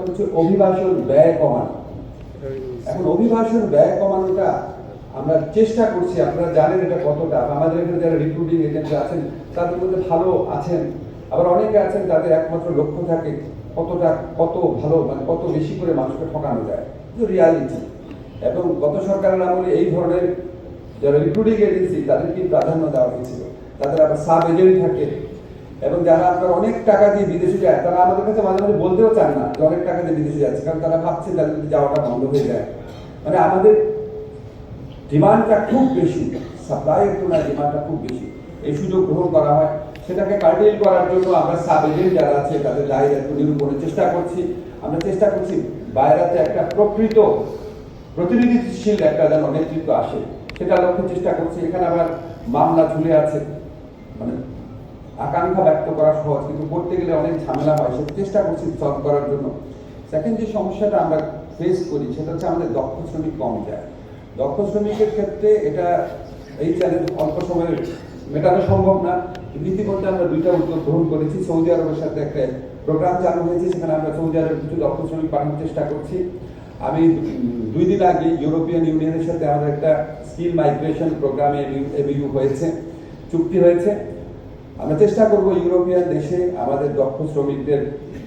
হচ্ছে অভিবাসন ব্যয় কমানো। এখন অভিবাসন ব্যয় কমানোটা আমরা চেষ্টা করছি, আপনারা জানেন এটা কতটা। আমাদের এখানে যারা রিক্রুটিং এজেন্ট আছেন, তাদের মধ্যে ভালো আছেন। আবার অনেকে আছেন তাদের একমাত্র লক্ষ্য থাকে কতটা, কত ভালো মানে কত বেশি করে মানুষকে ঠকানো যায়। রিয়ালিটি এবং গত সরকারের আমলে এই ধরনের যারা রিক্রুটিং এজেন্সি তাদেরকে প্রাধান্য দেওয়া হয়েছিল? তাদের আবার সাব এজেন্ট থাকে এবং যারা আপনার অনেক টাকা দিয়ে বিদেশে যায়, তারা আমাদের কাছে মাঝে মাঝে বলতেও চান না যে অনেক টাকা দিয়ে বিদেশে যাচ্ছে, কারণ তারা ভাবছে তাদের যাওয়াটা বন্ধ হয়ে যায়। মানে আমাদের ডিমান্ডটা খুব বেশি, সাপ্লাইয়ের তুলনায় ডিমান্ডটা খুব বেশি। এই সুযোগ গ্রহণ করা হয়, সেটাকে কার্টেল করার জন্য আমরা সাব এজেন্ট যারা আছে, তাদের দায় দায়িত্ব নিরূপণের চেষ্টা করছি। আমরা চেষ্টা করছি, বাইরেতে একটা প্রকৃত প্রতিনিধিশীল একটা যেন নেতৃত্ব আসে সেটা লক্ষ্যে চেষ্টা করছি। এখানে আবার মামলা ঝুলে আছে মানে আকাঙ্ক্ষা ব্যক্ত করা সহজ, কিন্তু করতে গেলে অনেক ঝামেলা হয় সেটা চেষ্টা করছি সলভ করার জন্য। সেকেন্ড যে সমস্যাটা আমরা ফেস করি, সেটা হচ্ছে আমাদের দক্ষ শ্রমিক কম যায়। দক্ষ শ্রমিকের ক্ষেত্রে এটা এই চ্যালেঞ্জ অল্প সময়ে মেটানো সম্ভব না। ইতিমধ্যে আমরা দুইটা উদ্যোগ গ্রহণ করেছি। সৌদি আরবের সাথে একটা প্রোগ্রাম চালু হয়েছে, সেখানে আমরা সৌদি আরবের কিছু দক্ষ শ্রমিক পাঠানোর চেষ্টা করছি। আমি দুই দিন আগে ইউরোপিয়ান ইউনিয়নের সাথে আমাদের একটা স্কিল মাইগ্রেশন প্রোগ্রামে এবিইউ হয়েছে, চুক্তি হয়েছে। আমরা চেষ্টা করব ইউরোপিয়ান দেশে আমাদের দক্ষ শ্রমিকদের,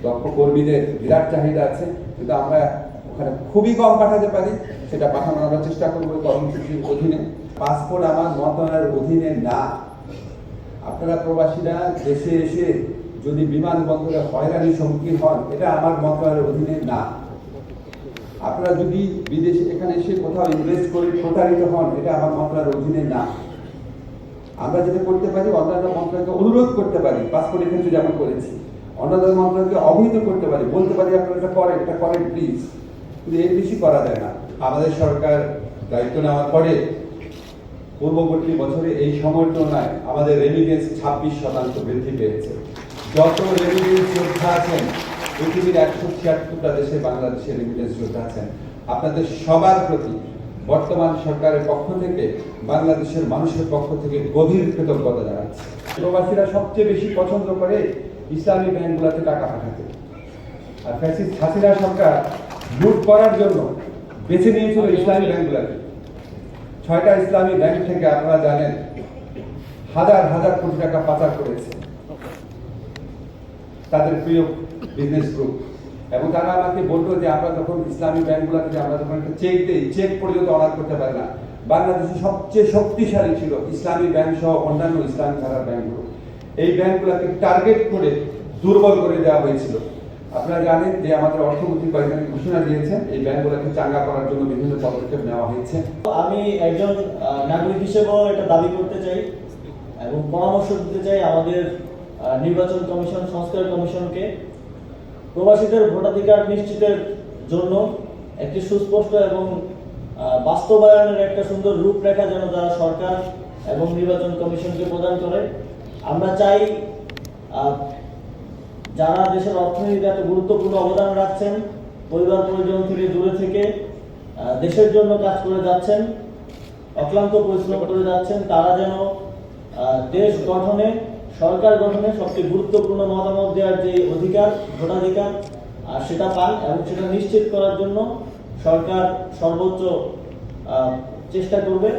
দক্ষ কর্মীদের বিরাট চাহিদা আছে, কিন্তু আমরা ওখানে খুবই কম পাঠাতে পারি, সেটা পাঠানোর আমরা চেষ্টা করব কর্মসূচির অধীনে। পাসপোর্ট আমার মন্ত্রণালয়ের অধীনে না। আপনারা প্রবাসীরা দেশে এসে যদি বিমানবন্দরে হয়রানির সম্মুখীন হন, এটা আমার মন্ত্রণালয়ের অধীনে না। আপনারা যদি বিদেশে, এখানে এসে কোথাও ইনভেস্ট করে প্রতারিত হন, এটা আমার মন্ত্রণালয়ের অধীনে না। আমরা যেটা করতে পারি, অন্যান্য মন্ত্রণালয়কে অনুরোধ করতে পারি পাসপোর্টের ক্ষেত্রে যেমন করেছি। অন্যান্য মন্ত্রণালয়কে অবহিত করতে পারি, বলতে পারি আপনারা এটা করেন এটা করেন প্লিজ কিন্তু এর বেশি করা যায় না। আমাদের সরকার দায়িত্ব নেওয়ার পরে পূর্ববর্তী বছরে এই সময়ের তুলনায় আমাদের রেমিটেন্স ছাব্বিশ শতাংশ বৃদ্ধি পেয়েছে। যত রেমিটেন্স যোদ্ধা আছেন, পৃথিবীর একশো ছিয়াত্তরটা দেশে বাংলাদেশের রেমিটেন্স যোদ্ধা আছেন। আপনাদের সবার প্রতি বর্তমান সরকারের পক্ষ থেকে, বাংলাদেশের মানুষের পক্ষ থেকে গভীর কৃতজ্ঞতা জানাচ্ছে। প্রবাসীরা সবচেয়ে বেশি পছন্দ করে ইসলামী ব্যাংকগুলোতে টাকা পাঠাতে। আর ফ্যাসিস্ট হাসিনা সরকার লুট করার জন্য বেছে নিয়েছিল ইসলামী ব্যাংকগুলোকে। ছয়টা ইসলামী ব্যাংক থেকে আপনারা জানেন, হাজার হাজার কোটি টাকা পাচার করেছে। তাদের প্রিয় বিজনেস গ্রুপ এবং তারা আমাকে বলল যে আমরা তখন ইসলামী ব্যাংকগুলোতে যে আমরা যখন একটা চেক দিই। চেক পর্যন্ত অর্ডার করতে পারে না। বাংলাদেশে সবচেয়ে শক্তিশালী ছিল ইসলামী ব্যাংক সহ অন্যান্য ইসলামী ধারার ব্যাংকগুলো। এই ব্যাংকগুলোকে টার্গেট করে দুর্বল করে দেওয়া হয়েছিল। আপনারা জানেন যে আমাদের অর্থমন্ত্রী কয়েকজন ঘোষণা দিয়েছেন, এই ব্যাংকগুলোকে চাঙ্গা করার জন্য বিভিন্ন পদক্ষেপ নেওয়া হয়েছে। আমি একজন নাগরিক হিসেবেও এটা দাবি করতে চাই এবং পরামর্শ দিতে চাই আমাদের নির্বাচন কমিশন, সংস্কার কমিশনকে। প্রবাসীদের ভোটাধিকার নিশ্চিতের জন্য একটি সুস্পষ্ট এবং বাস্তবায়নের একটা সুন্দর রূপরেখা যেন তারা সরকার এবং নির্বাচন কমিশনকে প্রদান করে। আমরা চাই যারা দেশের অর্থনীতিতে এত গুরুত্বপূর্ণ অবদান রাখছেন, পরিবার পরিজন থেকে দূরে থেকে দেশের জন্য কাজ করে যাচ্ছেন, অক্লান্ত পরিশ্রম করে যাচ্ছেন, তারা যেন দেশ গঠনে সরকার গঠনে সবচেয়ে গুরুত্বপূর্ণ মতামত দেওয়ার যে অধিকার, ভোটাধিকার, আর সেটা পান এবং সেটা নিশ্চিত করার জন্য সরকার সর্বোচ্চ চেষ্টা করবে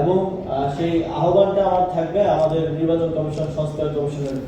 এবং সেই আহ্বানটা আমার থাকবে আমাদের নির্বাচন কমিশন, সংস্কার কমিশনের।